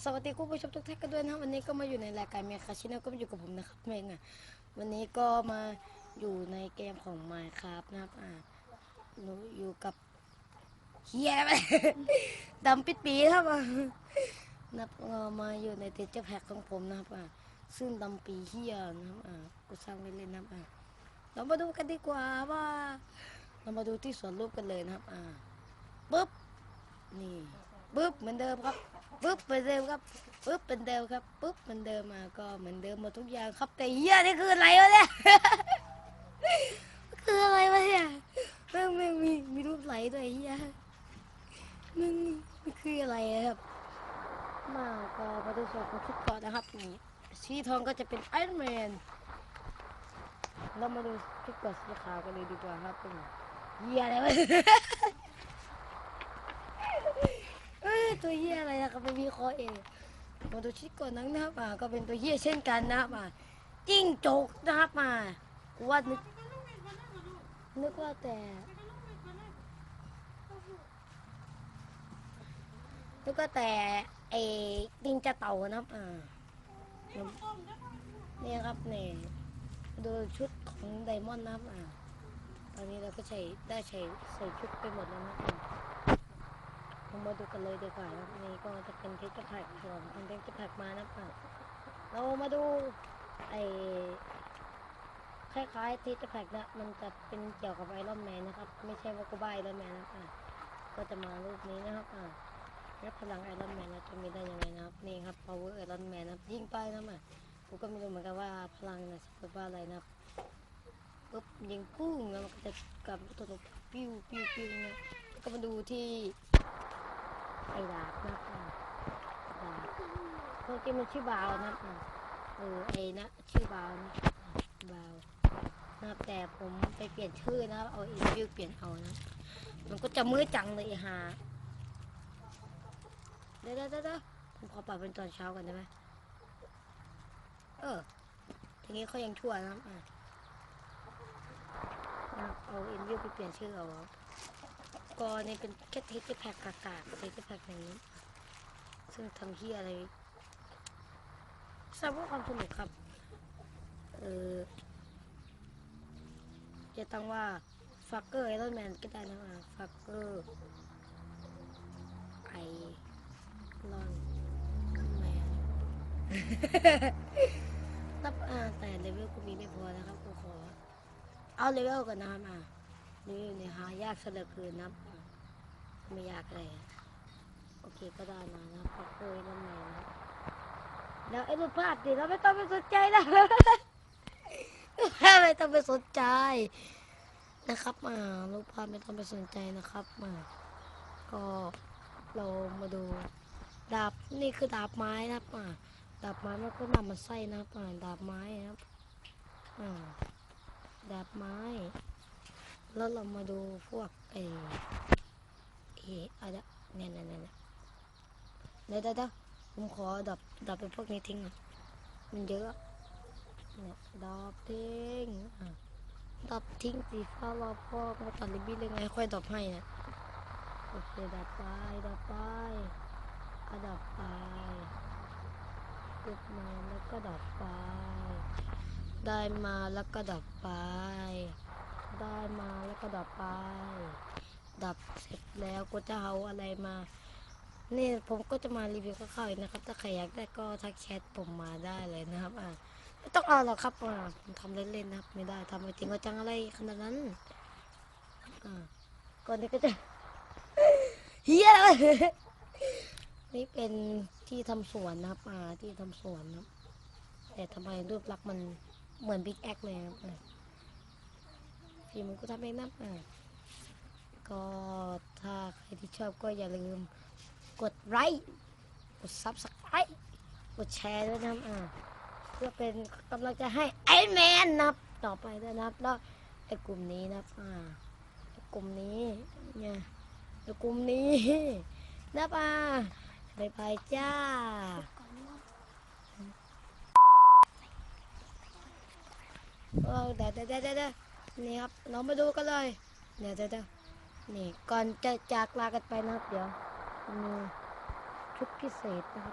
สวัสดีคุณผู้ชมทุกท่านกันด้วยนะวันนี้ก็มาอยู่ในรายการเมียคาชิโนก็มาอยู่กับผมนะครับเมงอะวันนี้ก็มาอยู่ในเกมของ Minecraft นะครับอ่าหนูอยู่กับเฮียไปดำปิดปีครับอะนับเอ่อมาอยู่ในเทเจอร์แพ็กของผมนะครับอะซึ่งดำปีเฮียนะครับอ่ากูสร้างเล่นๆนะครับอะเรามาดูกันดีกว่าว่าเรามาดูที่สวนรูปกันเลยนะครับอ่าปึ๊บนี่ ปึ๊บเหมือนเดิมครับปึ๊บเหมือนเดิมครับปึ๊บเป็นเดิมครับปึ๊บเหมือนเดิมมาก็เหมือนเดิมหมดทุกอย่างครับแต่เฮียนี่คืออะไรวะเนี่ยคืออะไรวะเนี่ยแม่งแม่งมีมีรูปไหลด้วยเฮียมันมันคืออะไรครับมาก็มาดูส่วนของชุดก่อนนะครับนี่สีทองก็จะเป็นไอรอนแมนเรามาดูชุดก่อนสีขาวกันเลยดีกว่าครับเป็นเฮียอะไรวะ เอ้ย ตัวเฮียอะไรนะครับไม่มีคอเองมาดูชิดก่อนนังนะครับอ่าก็เป็นตัวเฮียเช่นกันนะครับอ่าจิ้งจกนะครับมาว่านึกนึกว่าแต่นึกว่าแต่ไอ้ดิงจะเต่านะครับอ่าเนี่ยครับเนี่ยดูชุดของไดมอนด์นะครับอ่าตอนนี้เราก็ใช้ได้ใช้ใส่ชุดไปหมดแล้วนะครับอ่า เรามาดูกันเลยดีกว่านะครับนี่ก็จะเป็นเทสแพ็กส่วนคอนเทนต์แพ็กมานะครับเรามาดูไอ้คล้ายๆเทสแพ็กนะมันจะเป็นเกี่ยวกับไอรอนแมนนะครับ ไม่ใช่ว่ากูบ้าไอรอนแมนนะครับอะก็จะมารูปนี้นะครับอะแล้วพลังไอรอนแมนเราจะมีได้ยังไงนะครับนี่ครับ power ไอรอนแมนนะครับยิงไปนะครับอะกูก็ไม่รู้เหมือนกันว่าพลังนะสะกดว่าอะไรนะครับปุ๊บยิงปุ้งแล้วมันก็จะกลับตัวตัวปิ้วปิ้วปิ้วเนี่ยแล้วก็มาดูที่ ไอ้ดาบนะดาบพราะจริงมันชื่อบาวนะเออไอ้นะชื่อบาวนะบาวนะแต่ผมไปเปลี่ยนชื่อนะเอาอีวิวเปลี่ยนเอานะมันก็จะมือจังเลยฮาเดี๋ยวเดี๋ยวเดี๋ยวเดี๋ยวผมขอปรับเป็นตอนเช้ากันได้ไหมเออทีนี้เขายังชั่วนะอะเอาอินวิวไปเปลี่ยนชื่อเอา ครับก็นี่เป็นแค่เทสแพ็กกากาเทสแพ็กอย่างนี้ ซึ่งทำที่อะไรทราบว่าความสนุกครับ เออจะตั้งว่าฟักเกอร์ไอรอนแมนก็ได้นะฟักเกอร์ไอรอนแมนนับอ่าแต่เลเวลกูมีไม่พอนะครับกูขอ เอาเลเวลก่อนนะครับอะนี่เนี่ยหายากเหลือเกินนะครับ ไม่ยากเลยโอเคก็ได้มานะพักเกยนั่นเองนะแล้วไอ้รูปภาพดิเราไม่ต้องไปสนใจนะไม่ต้องไปสนใจนะครับมารูปภาพไม่ต้องไปสนใจนะครับมาก็เรามาดูดาบนี่คือดาบไม้นะครับอ่าดาบไม้มันก็นำมาใส่นะครับอ่าดาบไม้นะครับอ่าดาบไม้ แล้วเรามาดูพวกเออ เอออะเนี่ยเนี่ยเนี่ยเดี๋ยวเดี๋ยวเดี๋ยวผมขอดับดับไปพวกนี้ทิ้งอะมันเยอะเนี่ยดับทิ้งดับทิ้งสีฟ้ารอพ่อมาตัดริบบิ้นเลยไงค่อยดับให้นะโอเคดับไปดับไปอะดับไปเก็บมาแล้วก็ดับไป ได้มาแล้วก็ดับไป ได้มาแล้วก็ดับไป ดับเสร็จแล้วก็จะเอาอะไรมานี่ผมก็จะมารีวิวคร่าวๆอีกนะครับ ถ้าใครอยากได้ก็ทักแชทผมมาได้เลยนะครับอ่าไม่ต้องเอาหรอกครับอ่าผมทำเล่นๆนะครับ ไม่ได้ทำไปจริงก็จังอะไรขนาดนั้นอ่าก่อนนี้ก็จะเฮียอะไรวะนี่เป็นที่ทำสวนนะครับอ่าที่ทำสวนนะแต่ทำไมรูปลักษณ์มันเหมือนบิ๊กแอคเลยนะครับอ่าฝีมือก็ทำเองนะอะ ก็ถ้าใครที่ชอบก็อย่าลืมกดไลค์กดซับสไครต์กดแชร์ด้วยนะครับอ่าเพื่อเป็นกำลังใจให้ไอแมนนะครับต่อไปด้วยนะครับแล้วไอ้กลุ่มนี้นะครับอ่ากลุ่มนี้เนี่ยไอ้กลุ่มนี้นะครับอ่าบายบายจ้าเออเดี๋ยวเดี๋ยวเดี๋ยวเดี๋ยวนี่ครับเรามาดูกันเลยเดี๋ยวเดี๋ยว นี่ก่อนจะจากลากันไปนะครับเดี๋ยวมีชุดพิเศษนะครับ